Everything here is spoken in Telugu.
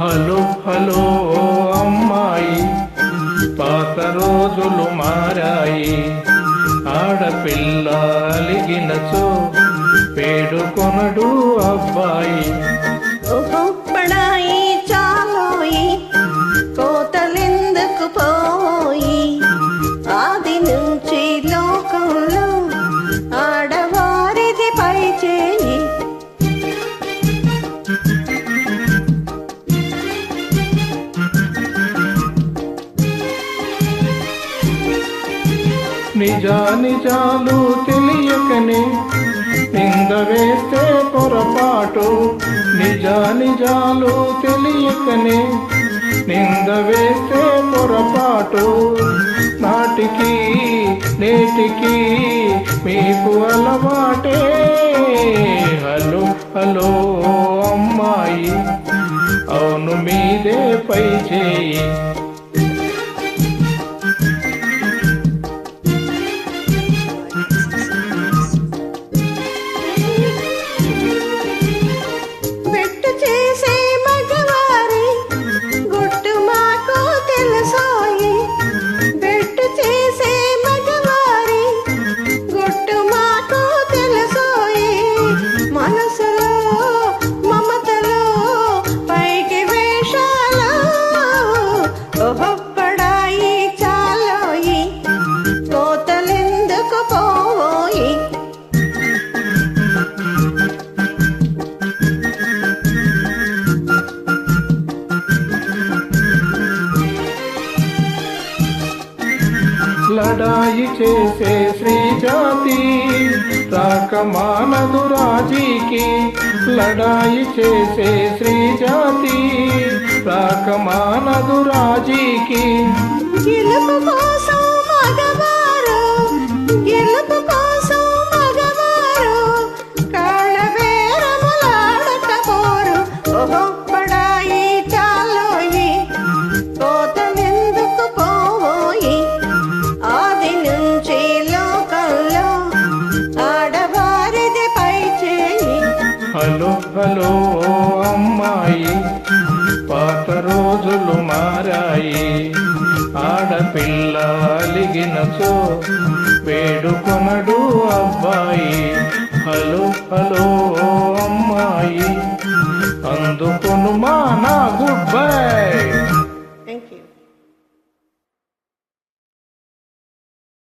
హలో హలో అమ్మాయి. పాత రోజులు మారాయి. ఆడపిల్ల అలిగినచో నిజా నిజాలు తెలియకనే నింద వేస్తే పొరపాటు. నిజా నిజాలు తెలియకనే నింద వేస్తే పొరపాటు. నాటికి నేటికి మీకు అలవాటే. హలో హలో అమ్మాయి అవును మీదే పై చేయి. ఓహో చాలోయి కోతలెందుకు పోయి లడాయి చేసే శ్రీ జాతి రాకమానదు రాజీకి లడాయి చేసే శ్రీ జాతి రాకమానదు రాజీకి హలో హలో అమ్మాయి. పాత రోజులు మారాయి. ఆడపిల్ల అలిగినచో వేడుకొనడు అబ్బాయి. Hello hello